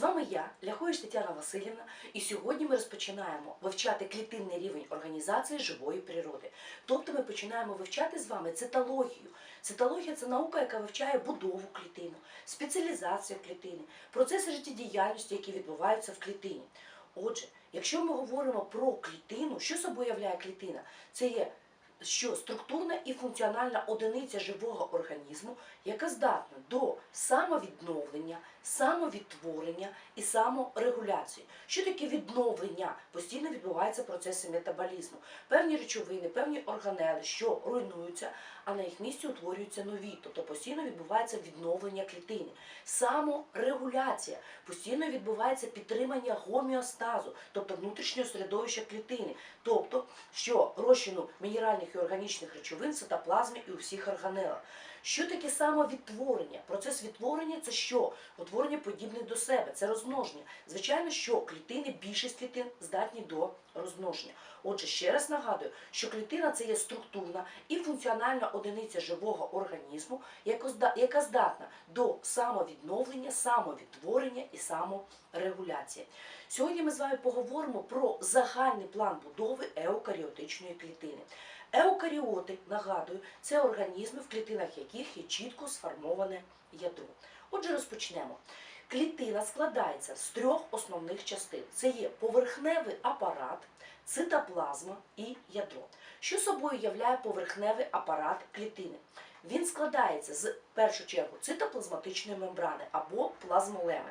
З вами я, Ляхович Тетяна Васильівна, і сьогодні ми розпочинаємо вивчати клітинний рівень організації живої природи. Тобто ми починаємо вивчати з вами цитологію. Цитологія це наука, яка вивчає будову клітину, спеціалізацію клітини, процеси життєдіяльності, які відбуваються в клітині. Отже, якщо ми говоримо про клітину, що собою являє клітина? Це є що структурна і функціональна одиниця живого організму, яка здатна до самовідновлення, самовідтворення і саморегуляції. Що таке відновлення? Постійно відбуваються процеси метаболізму. Певні речовини, певні органели, що руйнуються, а на їх місці утворюються нові. Тобто постійно відбувається відновлення клітини. Саморегуляція. Постійно відбувається підтримання гоміостазу, тобто внутрішнього середовища клітини. Тобто, що розчину мінеральних і органічних речовин цитоплазмі і у всіх органелах. Що таке самовідтворення? Процес відтворення це що? Утворення подібних до себе, це розмноження. Звичайно, що клітини, більшість клітин здатні до розмноження. Отже, ще раз нагадую, що клітина це є структурна і функціональна одиниця живого організму, яка здатна до самовідновлення, самовідтворення і саморегуляції. Сьогодні ми з вами поговоримо про загальний план будови еукаріотичної клітини. Еукаріоти, нагадую, це організми, в клітинах яких є чітко сформоване ядро. Отже, розпочнемо. Клітина складається з трьох основних частин: це є поверхневий апарат, цитоплазма і ядро. Що собою являє поверхневий апарат клітини? Він складається з в першу чергу цитоплазматичної мембрани або плазмолеми.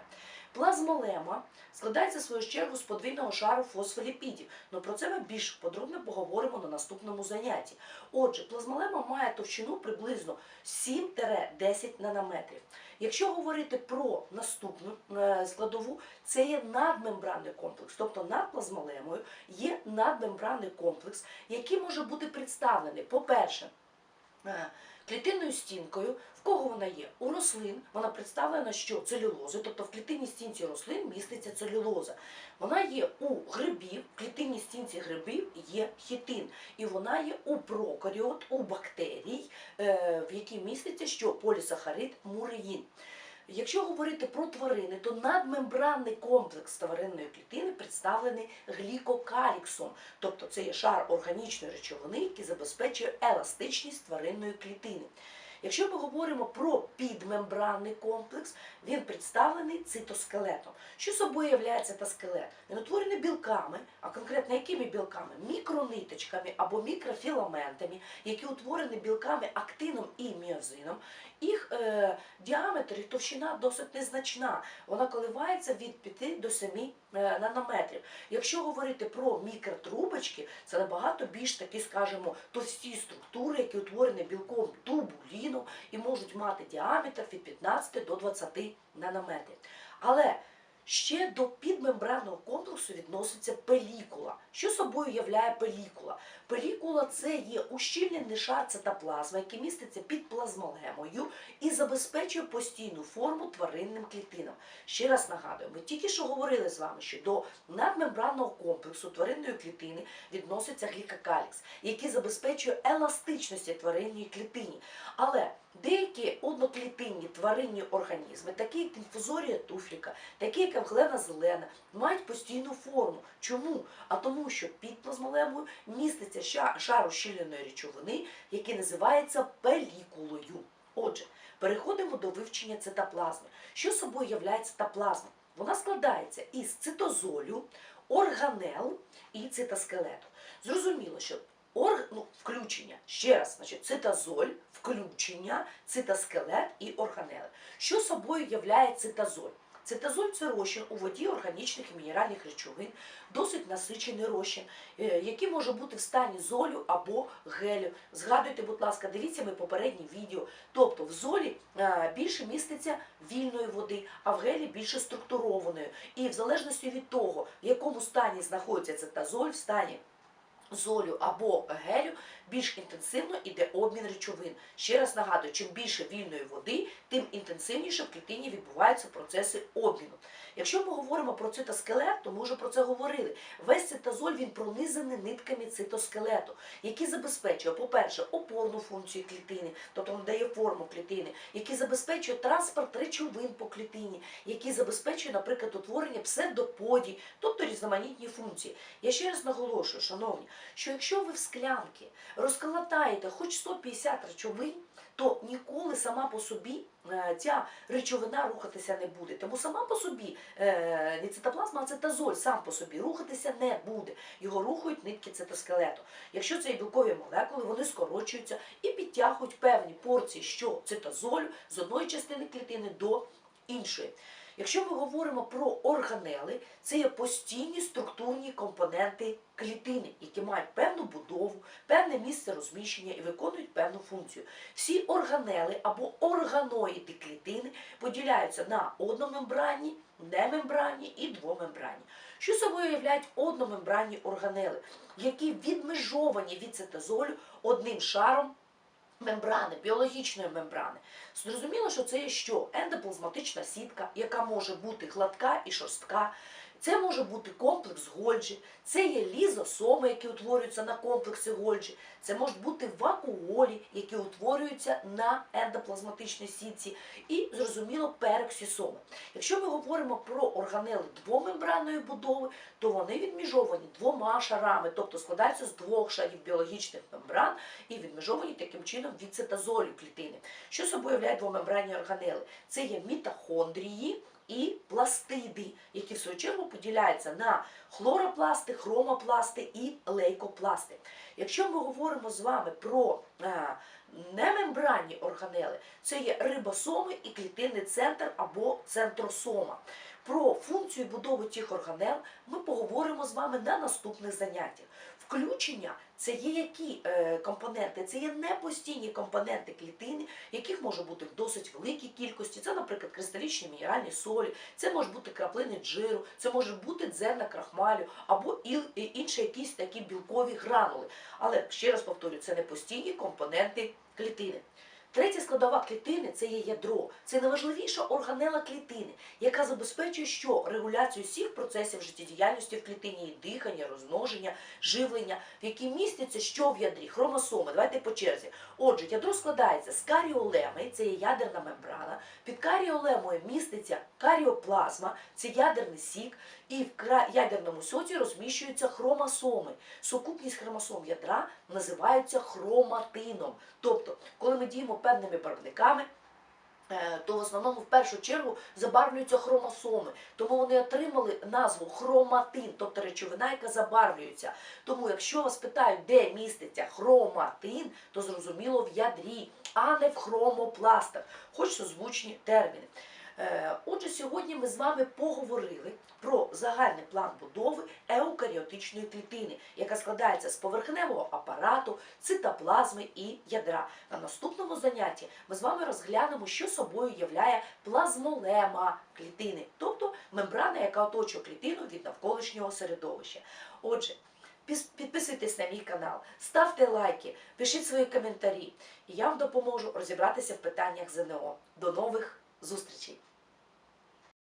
Плазмолема складається в свою чергу з подвійного шару фосфоліпідів. але про це ми більш подробно поговоримо на наступному занятті. Отже, плазмолема має товщину приблизно 7-10 нанометрів. Якщо говорити про наступну е, складову, це є надмембранний комплекс, тобто над плазмолемою є надмембранний комплекс, який може бути представлений, по-перше, клітинною стінкою. В кого вона є? У рослин вона представлена що целюлозою, тобто в клітинній стінці рослин міститься целюлоза. Вона є у грибів, в клітинній стінці грибів є хітин. І вона є у прокаріот, у бактерій, е, в якій міститься що полісахарид муреїн. Якщо говорити про тварини, то надмембранний комплекс тваринної клітини представлений глікокаліксом, тобто це є шар органічної речовини, який забезпечує еластичність тваринної клітини. Якщо ми говоримо про підмембранний комплекс, він представлений цитоскелетом. Що собою являє цитоскелет? Він утворений білками, а конкретно якими білками? Мікрониточками або мікрофіламентами, які утворені білками актином і міозином. Їх е, діаметр і товщина досить незначна. Вона коливається від 5 до 7 е, нанометрів. Якщо говорити про мікротрубочки, це набагато більш такі, скажімо, товсті структури, які утворені білком тубуліну і можуть мати діаметр від 15 до 20 нанометрів. Але Ще до підмембранного комплексу відноситься пелікула. Що собою являє пелікула? Пелікула це є ущільнений шар цитоплазми, який міститься під плазмолемою і забезпечує постійну форму тваринним клітинам. Ще раз нагадую, ми тільки що говорили з вами, що до надмембранного комплексу тваринної клітини відноситься глікокалікс, який забезпечує еластичності тваринної клітині. Але деякі одноклітинні тваринні організми, такі як інфузорія туфліка, такі як авглена зелена, мають постійну форму. Чому? А тому, що під плазмолемою міститься шар ущільненої речовини, який називається пелікулою. Отже, переходимо до вивчення цитоплазми. Що собою являє цитоплазма? Вона складається із цитозолю, органел і цитоскелету. Зрозуміло, що орг, ну, включення, ще раз, значить, цитозоль, включення, цитоскелет і органели. Що собою являє цитозоль? Цитозоль це розчин у воді органічних і мінеральних речовин, досить насичений розчин, е, який може бути в стані золю або гелю. Згадуйте, будь ласка, дивіться ми попередні відео. Тобто в золі е, більше міститься вільної води, а в гелі більше структурованої. І в залежності від того, в якому стані знаходиться цитозоль, в стані золю або гелю, більш інтенсивно йде обмін речовин. Ще раз нагадую, чим більше вільної води, тим інтенсивніше в клітині відбуваються процеси обміну. Якщо ми говоримо про цитоскелет, то ми вже про це говорили. Весь цитозоль він пронизаний нитками цитоскелету, які забезпечує, по-перше, опорну функцію клітини, тобто надає форму клітини, які забезпечує транспорт речовин по клітині, які забезпечує, наприклад, утворення псевдоподій, тобто різноманітні функції. Я ще раз наголошую, шановні, що якщо ви в склянки розколотаєте хоч 150 речовин, то ніколи сама по собі е, ця речовина рухатися не буде. Тому сама по собі не цитоплазма, а сам по собі рухатися не буде. Його рухають нитки цитоскелету. Якщо це є білкові молекули, вони скорочуються і підтягують певні порції, що цитозолю з одної частини клітини до іншої. Якщо ми говоримо про органели, це є постійні структурні компоненти клітини, які мають певну будову, певне місце розміщення і виконують певну функцію. Всі органели або органоїди клітини поділяються на одномембранні, немембранні і двомембранні. Що собою являють одномембранні органели, які відмежовані від цитозолю одним шаром мембрани, біологічної мембрани. Зрозуміло, що це є що? Ендоплазматична сітка, яка може бути гладка і шорстка. Це може бути комплекс Гольджі, це є лізосоми, які утворюються на комплексі Гольджі, це можуть бути вакуолі, які утворюються на ендоплазматичній сітці, і, зрозуміло, пероксисоми. Якщо ми говоримо про органели двомембранної будови, то вони відміжовані двома шарами, тобто складаються з двох шарів біологічних мембран і відмежовані таким чином від цитозолю клітини. Що собою являють двомембранні органели? Це є мітохондрії і пластиди, які в свою чергу поділяються на хлоропласти, хромопласти і лейкопласти. Якщо ми говоримо з вами про е, немембранні органели, це є рибосоми і клітинний центр або центросома. Про функцію і будову тих органел ми поговоримо з вами на наступних заняттях. Включення це є які е, компоненти? Це є непостійні компоненти клітини, яких може бути в досить великій кількості. Це, наприклад, кристалічні мінеральні солі, це може бути краплини джиру, це може бути дзерна крахмалю або і інші якісь такі білкові гранули. Але ще раз повторюю, це не постійні компоненти клітини. Третя складова клітини це є ядро. Це найважливіша органела клітини, яка забезпечує що регуляцію всіх процесів життєдіяльності в клітині, і дихання, розмноження, живлення, в якій містяться що в ядрі, хромосоми. Давайте по черзі. Отже, ядро складається з каріолеми, це є ядерна мембрана. Під каріолемою міститься каріоплазма, це ядерний сік, і в ядерному соці розміщуються хромосоми. Сукупність хромосом ядра називаються хроматином. Тобто, коли ми діємо певними барвниками, е, то в основному в першу чергу забарвлюються хромосоми. Тому вони отримали назву хроматин, тобто речовина, яка забарвлюється. Тому, якщо вас питають, де міститься хроматин, то зрозуміло в ядрі, а не в хромопластах, хоч созвучні терміни. Е, Отже, сьогодні ми з вами поговорили про загальний план будови еукаріотичної клітини, яка складається з поверхневого апарату, цитоплазми і ядра. На наступному занятті ми з вами розглянемо, що собою являє плазмолема клітини, тобто мембрана, яка оточує клітину від навколишнього середовища. Отже, Підписуйтесь на мій канал, ставте лайки, пишіть свої коментарі, і я вам допоможу розібратися в питаннях ЗНО. До нових зустрічей!